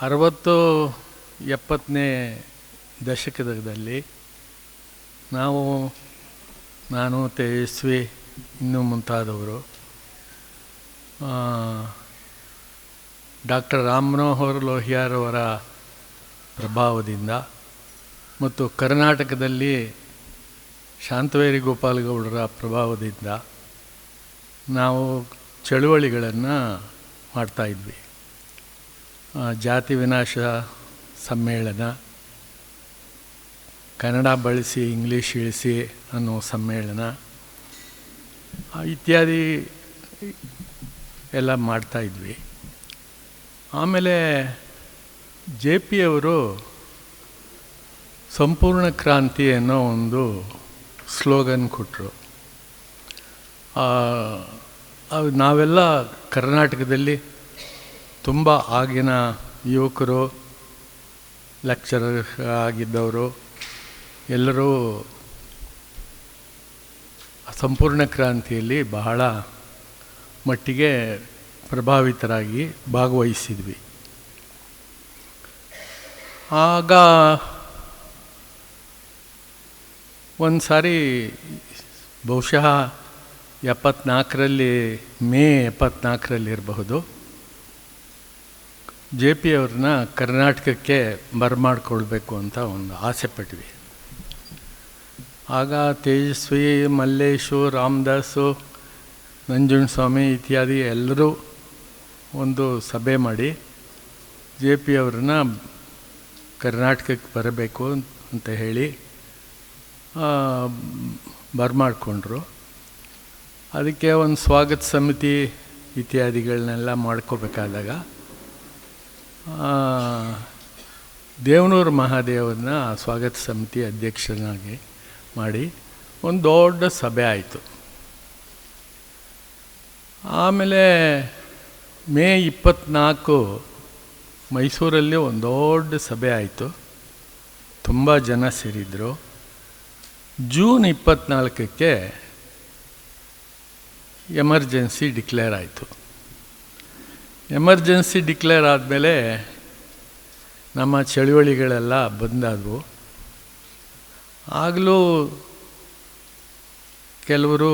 ಅರವತ್ತು ಎಪ್ಪತ್ತನೇ ದಶಕದಲ್ಲಿ ನಾವು, ನಾನು, ತೇಜಸ್ವಿ ಇನ್ನೂ ಮುಂತಾದವರು ಡಾಕ್ಟರ್ ರಾಮ್ ಮನೋಹರ್ ಲೋಹಿಯಾರವರ ಪ್ರಭಾವದಿಂದ ಮತ್ತು ಕರ್ನಾಟಕದಲ್ಲಿ ಶಾಂತವೇರಿ ಗೋಪಾಲಗೌಡರ ಪ್ರಭಾವದಿಂದ ನಾವು ಚಳುವಳಿಗಳನ್ನು ಮಾಡ್ತಾಯಿದ್ವಿ ಜಾತಿ ವಿನಾಶ ಸಮ್ಮೇಳನ. ಕನ್ನಡ ಬಳಸಿ, ಇಂಗ್ಲೀಷ್ ಇಳಿಸಿ ಅನ್ನೋ ಸಮ್ಮೇಳನ. ಇತ್ಯಾದಿ ಎಲ್ಲ ಮಾಡ್ತಾಯಿದ್ವಿ ಆಮೇಲೆ ಜೆ ಪಿ ಅವರು ಸಂಪೂರ್ಣ ಕ್ರಾಂತಿ ಅನ್ನೋ ಒಂದು ಸ್ಲೋಗನ್ ಕೊಟ್ಟರು ನಾವೆಲ್ಲ ಕರ್ನಾಟಕದಲ್ಲಿ ತುಂಬ ಆಗಿನ ಯುವಕರು ಲೆಕ್ಚರರ್ ಆಗಿದ್ದವರು, ಎಲ್ಲರೂ ಸಂಪೂರ್ಣ ಕ್ರಾಂತಿಯಲ್ಲಿ ಬಹಳ ಮಟ್ಟಿಗೆ ಪ್ರಭಾವಿತರಾಗಿ ಭಾಗವಹಿಸಿದ್ವಿ. ಆಗ ಒಂದು ಸಾರಿ ಬಹುಶಃ ಎಪ್ಪತ್ನಾಲ್ಕರಲ್ಲಿ ಮೇ ಎಪ್ಪತ್ನಾಲ್ಕರಲ್ಲಿ ಇರಬಹುದು ಜೆ ಪಿ ಅವ್ರನ್ನ ಕರ್ನಾಟಕಕ್ಕೆ ಬರಮಾಡ್ಕೊಳ್ಬೇಕು ಅಂತ ಒಂದು ಆಸೆ ಪಟ್ವಿ ಆಗ ತೇಜಸ್ವಿ, ಮಲ್ಲೇಶು, ರಾಮದಾಸು, ನಂಜುಂಡಸ್ವಾಮಿ ಇತ್ಯಾದಿ ಎಲ್ಲರೂ ಒಂದು ಸಭೆ ಮಾಡಿ ಜೆ ಪಿ ಅವ್ರನ್ನ ಕರ್ನಾಟಕಕ್ಕೆ ಬರಬೇಕು ಅಂತ ಹೇಳಿ ಬರಮಾಡ್ಕೊಂಡ್ರು. ಅದಕ್ಕೆ ಒಂದು ಸ್ವಾಗತ ಸಮಿತಿ ಇತ್ಯಾದಿಗಳನ್ನೆಲ್ಲ ಮಾಡ್ಕೋಬೇಕಾದಾಗ ದೇವನೂರು ಮಹಾದೇವರನ್ನ ಆ ಸ್ವಾಗತ ಸಮಿತಿ ಅಧ್ಯಕ್ಷನಾಗಿ ಮಾಡಿ ಒಂದು ದೊಡ್ಡ ಸಭೆ ಆಯಿತು. ಆಮೇಲೆ ಮೇ ಇಪ್ಪತ್ತ್ನಾಲ್ಕು ಮೈಸೂರಲ್ಲಿ ಒಂದು ದೊಡ್ಡ ಸಭೆ ಆಯಿತು. ತುಂಬ ಜನ ಸೇರಿದ್ರು. ಜೂನ್ ಇಪ್ಪತ್ತ್ನಾಲ್ಕಕ್ಕೆ ಎಮರ್ಜೆನ್ಸಿ ಡಿಕ್ಲೇರ್ ಆಯಿತು. ಎಮರ್ಜೆನ್ಸಿ ಡಿಕ್ಲೇರ್ ಆದಮೇಲೆ ನಮ್ಮ ಚಳುವಳಿಗಳೆಲ್ಲ ಬಂದಾದವು. ಆಗಲೂ ಕೆಲವರು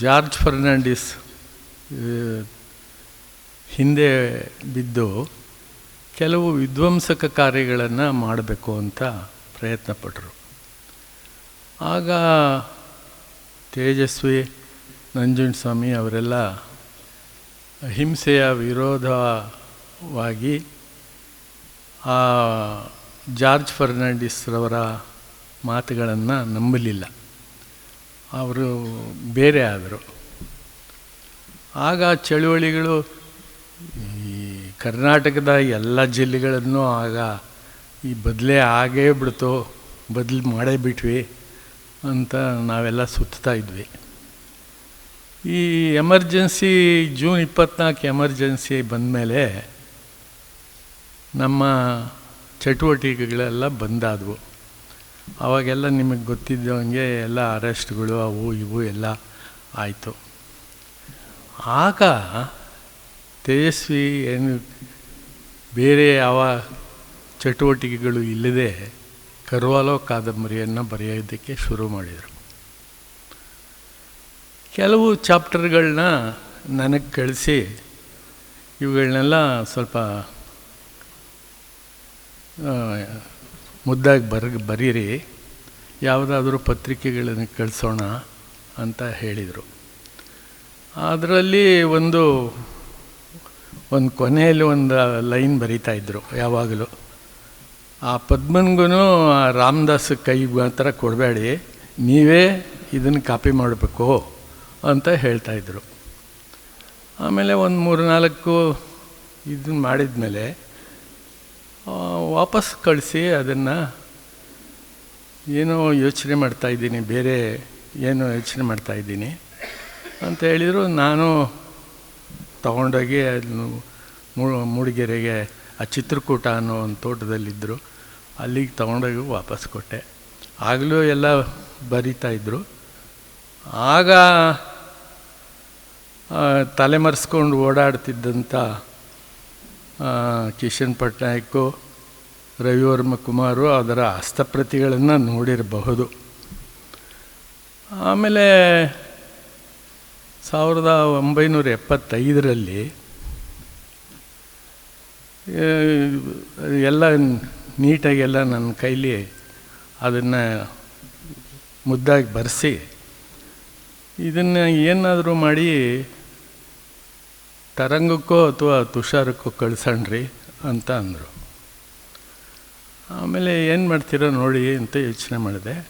ಜಾರ್ಜ್ ಫರ್ನಾಂಡಿಸ್ ಹಿಂದೆ ಬಿದ್ದು ಕೆಲವು ವಿಧ್ವಂಸಕ ಕಾರ್ಯಗಳನ್ನು ಮಾಡಬೇಕು ಅಂತ ಪ್ರಯತ್ನಪಟ್ಟರು ಆಗ ತೇಜಸ್ವಿ ನಂಜುಂಡಸ್ವಾಮಿ ಅವರೆಲ್ಲ ಹಿಂಸೆಯ ವಿರೋಧವಾಗಿ ಆ ಜಾರ್ಜ್ ಫರ್ನಾಂಡಿಸ್ರವರ ಮಾತುಗಳನ್ನು ನಂಬಲಿಲ್ಲ. ಅವರು ಬೇರೆ ಆದರು. ಆಗ ಚಳುವಳಿಗಳು ಈ ಕರ್ನಾಟಕದ ಎಲ್ಲ ಜಿಲ್ಲೆಗಳನ್ನು ಆಗ ಈ ಬದಲೇ ಆಗೇ ಬಿಡ್ತು, ಬದಲು ಮಾಡೇ ಬಿಟ್ವಿ ಅಂತ ನಾವೆಲ್ಲ ಸುತ್ತಾ ಇದ್ವಿ. ಈ ಎಮರ್ಜೆನ್ಸಿ ಜೂನ್ ಇಪ್ಪತ್ನಾಲ್ಕು ಎಮರ್ಜೆನ್ಸಿ ಬಂದಮೇಲೆ ನಮ್ಮ ಚಟುವಟಿಕೆಗಳೆಲ್ಲ ಬಂದಾದವು. ಅವಾಗೆಲ್ಲ ನಿಮಗೆ ಗೊತ್ತಿದ್ದಂಗೆ ಎಲ್ಲ ಅರೆಸ್ಟ್ಗಳು ಅವು ಇವು ಎಲ್ಲ ಆಯಿತು. ಆಗ ತೇಜಸ್ವಿ ಏನು ಬೇರೆ ಯಾವ ಚಟುವಟಿಕೆಗಳು ಇಲ್ಲದೆ ಕರ್ವಾಲೋ ಕಾದಂಬರಿಯನ್ನು ಬರೆಯೋದಕ್ಕೆ ಶುರು ಮಾಡಿದರು. ಕೆಲವು ಚಾಪ್ಟರ್ಗಳನ್ನ ನನಗೆ ಕಳಿಸಿ ಇವುಗಳನ್ನೆಲ್ಲ ಸ್ವಲ್ಪ ಮುದ್ದಾಗಿ ಬರ, ಬರೀರಿ. ಯಾವುದಾದ್ರೂ ಪತ್ರಿಕೆಗಳನ್ನು ಕಳಿಸೋಣ ಅಂತ ಹೇಳಿದರು. ಅದರಲ್ಲಿ ಒಂದು ಒಂದು ಕೊನೆಯಲ್ಲಿ ಒಂದು ಲೈನ್ ಬರೀತಾ ಇದ್ದರು ಯಾವಾಗಲೂ. ಆ ಪದ್ಮನ್ಗೂ ರಾಮದಾಸ್ ಕೈ ಮಾತ್ರ ಕೊಡಬೇಡಿ, ನೀವೇ ಇದನ್ನು ಕಾಪಿ ಮಾಡಬೇಕು. ಅಂತ ಹೇಳ್ತಾಯಿದ್ರು ಆಮೇಲೆ ಒಂದು ಮೂರು ನಾಲ್ಕು ಇದನ್ನು ಮಾಡಿದ ಮೇಲೆ ವಾಪಸ್ ಕಳಿಸಿ ಅದನ್ನು ಏನೋ ಯೋಚನೆ ಮಾಡ್ತಾಯಿದ್ದೀನಿ ಬೇರೆ ಏನೋ ಯೋಚನೆ ಮಾಡ್ತಾಯಿದ್ದೀನಿ ಅಂತ ಹೇಳಿದರು. ನಾನು ತಗೊಂಡೋಗಿ ಅದನ್ನು ಮೂಡಿಗೆರೆಗೆ ಆ ಚಿತ್ರಕೂಟ ಅನ್ನೋ ಒಂದು ತೋಟದಲ್ಲಿದ್ದರು ಅಲ್ಲಿಗೆ ತಗೊಂಡೋಗಿ ವಾಪಸ್ ಕೊಟ್ಟೆ. ಆಗಲೂ ಎಲ್ಲ ಬರಿತಾಯಿದ್ರು ಆಗ ತಲೆಮರೆಸ್ಕೊಂಡು ಓಡಾಡ್ತಿದ್ದಂಥ ಕಿಶನ್ ಪಟ್ನಾಯಕು, ರವಿವರ್ಮ ಕುಮಾರು ಅದರ ಹಸ್ತಪ್ರತಿಗಳನ್ನು ನೋಡಿರಬಹುದು. ಆಮೇಲೆ ಸಾವಿರದ ಒಂಬೈನೂರ ಎಪ್ಪತ್ತೈದರಲ್ಲಿ ಎಲ್ಲ ನೀಟಾಗೆಲ್ಲ ನನ್ನ ಕೈಲಿ ಅದನ್ನು ಮುದ್ದಾಗಿ ಬರೆಸಿ ಇದನ್ನು ಏನಾದರೂ ಮಾಡಿ ತರಂಗಕ್ಕೋ ಅಥವಾ ತುಷಾರಕ್ಕೋ ಕಳ್ಸಣ್ರಿ ಅಂತ ಅಂದರು. ಆಮೇಲೆ ಏನು ಮಾಡ್ತೀರೋ ನೋಡಿ ಅಂತ ಯೋಚನೆ ಮಾಡಿದೆ.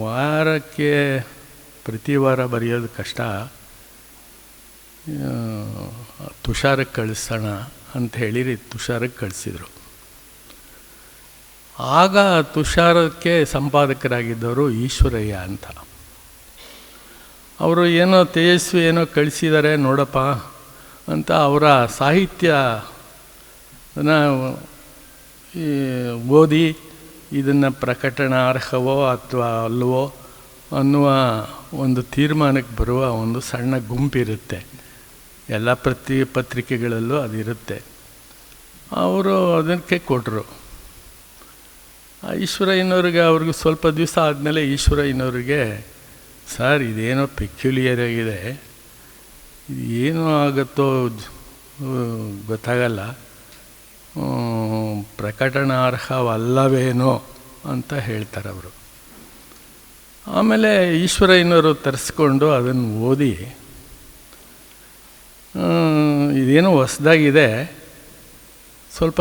ವಾರಕ್ಕೆ ಪ್ರತಿ ವಾರ ಬರೆಯೋದು ಕಷ್ಟ. ತುಷಾರಕ್ಕೆ ಕಳಿಸೋಣ ಅಂತ ಹೇಳಿರಿ, ತುಷಾರಕ್ಕೆ ಕಳಿಸಿದರು. ಆಗ ತುಷಾರಕ್ಕೆ ಸಂಪಾದಕರಾಗಿದ್ದವರು ಈಶ್ವರಯ್ಯ ಅಂತ. ಅವರು ಏನೋ ತೇಜಸ್ವಿ ಏನೋ ಕಳಿಸಿದ್ದಾರೆ ನೋಡಪ್ಪ ಅಂತ ಅವರ ಸಾಹಿತ್ಯನ ಈ ಓದಿ ಇದನ್ನು ಪ್ರಕಟಣಾರ್ಹವೋ ಅಥವಾ ಅಲ್ವೋ ಅನ್ನುವ ಒಂದು ತೀರ್ಮಾನಕ್ಕೆ ಬರುವ ಒಂದು ಸಣ್ಣ ಗುಂಪಿರುತ್ತೆ. ಎಲ್ಲ ಪ್ರತಿ ಪತ್ರಿಕೆಗಳಲ್ಲೂ ಅದಿರುತ್ತೆ. ಅವರು ಅದಕ್ಕೆ ಕೊಟ್ಟರು ಆ ಇನ್ನೋರಿಗೆ ಅವ್ರಿಗೆ ಸ್ವಲ್ಪ ದಿವಸ ಆದಮೇಲೆ ಈಶ್ವರಯ್ಯನವ್ರಿಗೆ ಸರ್, ಇದೇನೋ ಪೆಕ್ಯುಲಿಯರ್ ಆಗಿದೆ ಏನು ಆಗುತ್ತೋ ಗೊತ್ತಾಗಲ್ಲ. ಪ್ರಕಟಣಾರ್ಹವಲ್ಲವೇನೋ ಅಂತ ಹೇಳ್ತಾರೆ ಅವರು. ಆಮೇಲೆ ಈಶ್ವರಯ್ಯನವರು ತರಿಸ್ಕೊಂಡು ಅದನ್ನು ಓದಿ ಇದೇನೋ ಹೊಸ್ದಾಗಿದೆ. ಸ್ವಲ್ಪ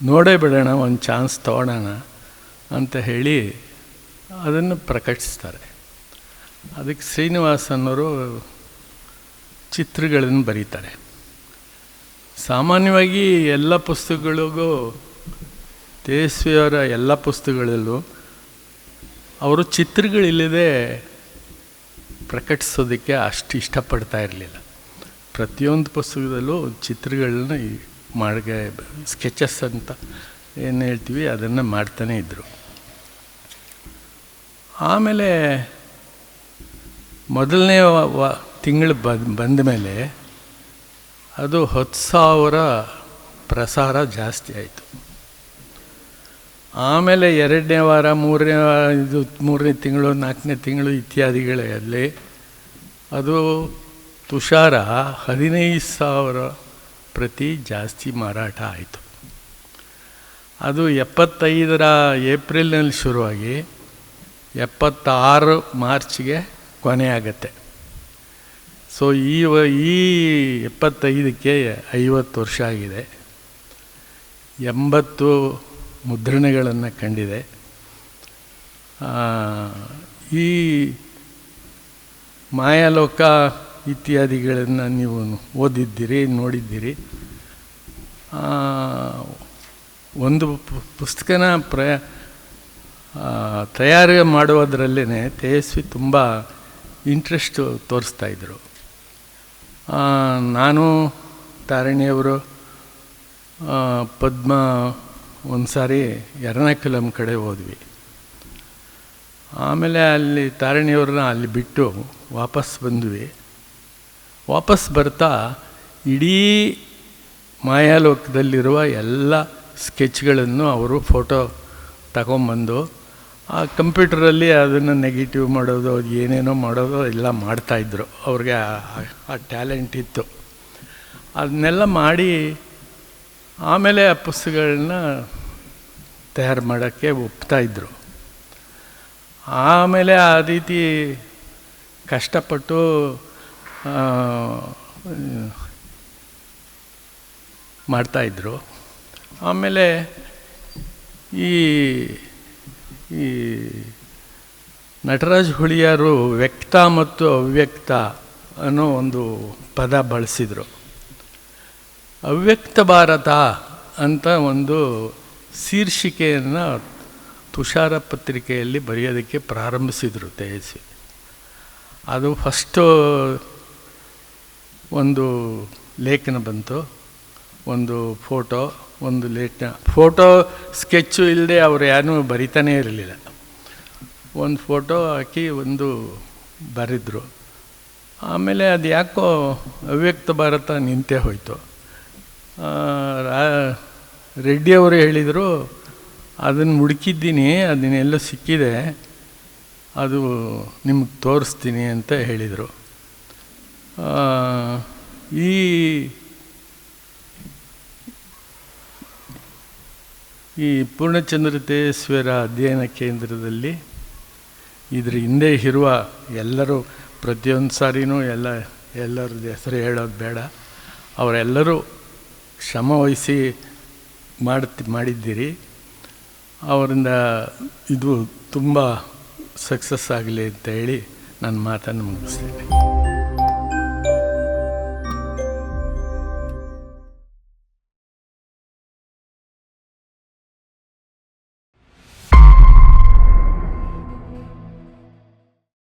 ನೋಡೇ ಬಿಡೋಣ, ಒಂದು ಚಾನ್ಸ್ ತೊಗೊಳೋಣ ಅಂತ ಹೇಳಿ ಅದನ್ನು ಪ್ರಕಟಿಸ್ತಾರೆ. ಅದಕ್ಕೆ ಶ್ರೀನಿವಾಸ್ ಅನ್ನೋರು ಚಿತ್ರಗಳನ್ನು ಬರೀತಾರೆ. ಸಾಮಾನ್ಯವಾಗಿ ಎಲ್ಲ ಪುಸ್ತಕಗಳಿಗೂ ತೇಜಸ್ವಿಯವರ ಎಲ್ಲ ಪುಸ್ತಕಗಳಲ್ಲೂ ಅವರು ಚಿತ್ರಗಳಿಲ್ಲದೆ ಪ್ರಕಟಿಸೋದಕ್ಕೆ ಅಷ್ಟು ಇಷ್ಟಪಡ್ತಾ ಇರಲಿಲ್ಲ. ಪ್ರತಿಯೊಂದು ಪುಸ್ತಕದಲ್ಲೂ ಚಿತ್ರಗಳನ್ನ ಈ ಮಾಡ್ಗೆ ಸ್ಕೆಚಸ್ ಅಂತ ಏನು ಹೇಳ್ತೀವಿ ಅದನ್ನು ಮಾಡ್ತಾನೇ ಇದ್ದರು ಆಮೇಲೆ ಮೊದಲನೇ ವ ತಿಂಗಳು ಬಂದ ಮೇಲೆ ಅದು ಹತ್ತು ಸಾವಿರ ಪ್ರಸಾರ ಜಾಸ್ತಿ ಆಯಿತು. ಆಮೇಲೆ ಎರಡನೇ ವಾರ, ಮೂರನೇ ವಾರ ಇದು ಮೂರನೇ ತಿಂಗಳು, ನಾಲ್ಕನೇ ತಿಂಗಳು ಇತ್ಯಾದಿಗಳಲ್ಲಿ ಅದು ತುಷಾರ ಹದಿನೈದು ಸಾವಿರ ಪ್ರತಿ ಜಾಸ್ತಿ ಮಾರಾಟ ಆಯಿತು. ಅದು ಎಪ್ಪತ್ತೈದರ ಏಪ್ರಿಲ್ನಲ್ಲಿ ಶುರುವಾಗಿ ಎಪ್ಪತ್ತಾರು ಮಾರ್ಚ್ಗೆ ಕೊನೆ ಆಗತ್ತೆ. ಸೊ ಈ ಈ ಎಪ್ಪತ್ತೈದಕ್ಕೆ ಐವತ್ತು ವರ್ಷ ಆಗಿದೆ. ಎಂಬತ್ತು ಮುದ್ರಣೆಗಳನ್ನು ಕಂಡಿದೆ. ಈ ಮಾಯಾಲೋಕ ಇತ್ಯಾದಿಗಳನ್ನು ನೀವು ಓದಿದ್ದೀರಿ, ನೋಡಿದ್ದೀರಿ. ಒಂದು ಪುಸ್ತಕನ ಪ್ರಯ ತಯಾರು ಮಾಡುವುದರಲ್ಲೇ ತೇಜಸ್ವಿ ತುಂಬ ಇಂಟ್ರೆಸ್ಟು ತೋರಿಸ್ತಾ ಇದ್ದರು ನಾನು ತಾರಣಿಯವರು ಪದ್ಮ ಒಂದು ಸಾರಿ ಎರ್ನಾಕುಲಂ ಕಡೆ ಹೋದ್ವಿ. ಆಮೇಲೆ ಅಲ್ಲಿ ತಾರಿಣಿಯವ್ರನ್ನ ಅಲ್ಲಿ ಬಿಟ್ಟು ವಾಪಸ್ ಬಂದ್ವಿ. ವಾಪಸ್ ಬರ್ತಾ ಇಡೀ ಮಾಯಾಲೋಕದಲ್ಲಿರುವ ಎಲ್ಲ ಸ್ಕೆಚ್ಗಳನ್ನು ಅವರು ಫೋಟೋ ತಗೊಂಬಂದು ಆ ಕಂಪ್ಯೂಟರಲ್ಲಿ ಅದನ್ನು ನೆಗೆಟಿವ್ ಮಾಡೋದು, ಏನೇನೋ ಮಾಡೋದು ಎಲ್ಲ ಮಾಡ್ತಾಯಿದ್ರು ಅವ್ರಿಗೆ ಆ- ಟ್ಯಾಲೆಂಟ್ ಇತ್ತು. ಅದನ್ನೆಲ್ಲ ಮಾಡಿ ಆಮೇಲೆ ಆ ಪುಸ್ತಕಗಳನ್ನ ತಯಾರು ಮಾಡೋಕ್ಕೆ ಒಪ್ತಾಯಿದ್ರು ಆಮೇಲೆ ಆ ರೀತಿ ಕಷ್ಟಪಟ್ಟು ಮಾಡ್ತಾಯಿದ್ರು ಆಮೇಲೆ ಈ ಈ ನಟರಾಜ್ ಹುಳಿಯಾರು ವ್ಯಕ್ತ ಮತ್ತು ಅವ್ಯಕ್ತ ಅನ್ನೋ ಒಂದು ಪದ ಬಳಸಿದರು. ಅವ್ಯಕ್ತ ಭಾರತ ಅಂತ ಒಂದು ಶೀರ್ಷಿಕೆಯನ್ನು ತುಷಾರ ಪತ್ರಿಕೆಯಲ್ಲಿ ಬರೆಯೋದಕ್ಕೆ ಪ್ರಾರಂಭಿಸಿದರು ತೇಜಸ್ವಿ. ಅದು ಫಸ್ಟು ಒಂದು ಲೇಖನ ಬಂತು, ಒಂದು ಫೋಟೋ. ಒಂದು ಲೇಖನ ಫೋಟೋ ಸ್ಕೆಚ್ಚು ಇಲ್ಲದೆ ಅವರು ಯಾರೂ ಬರಿತಾನೇ ಇರಲಿಲ್ಲ. ಒಂದು ಫೋಟೋ ಹಾಕಿ ಒಂದು ಬರೆದ್ರು. ಆಮೇಲೆ ಅದು ಯಾಕೋ ಅವ್ಯಕ್ತ ಭಾರತ ನಿಂತೇ ಹೋಯಿತು. ರೆಡ್ಡಿಯವರು ಹೇಳಿದರು, ಅದನ್ನು ಹುಡುಕಿದ್ದೀನಿ, ಅದನ್ನೆಲ್ಲ ಸಿಕ್ಕಿದೆ, ಅದು ನಿಮ್ಗೆ ತೋರಿಸ್ತೀನಿ ಅಂತ ಹೇಳಿದರು. ಈ ಈ ಪೂರ್ಣಚಂದ್ರತೇಶ್ವರ ಅಧ್ಯಯನ ಕೇಂದ್ರದಲ್ಲಿ ಇದ್ರ ಹಿಂದೆ ಇರುವ ಎಲ್ಲರೂ ಪ್ರತಿಯೊಂದು ಸಾರಿನೂ ಎಲ್ಲ ಎಲ್ಲರದ್ದು ಹೆಸರು ಹೇಳೋದು ಬೇಡ. ಅವರೆಲ್ಲರೂ ಶ್ರಮವಹಿಸಿ ಮಾಡ್ತಿ, ಮಾಡಿದ್ದೀರಿ. ಅವರಿಂದ ಇದು ತುಂಬ ಸಕ್ಸಸ್ ಆಗಲಿ ಅಂತ ಹೇಳಿ ನನ್ನ ಮಾತನ್ನು ಮುಗಿಸ್ತೇನೆ.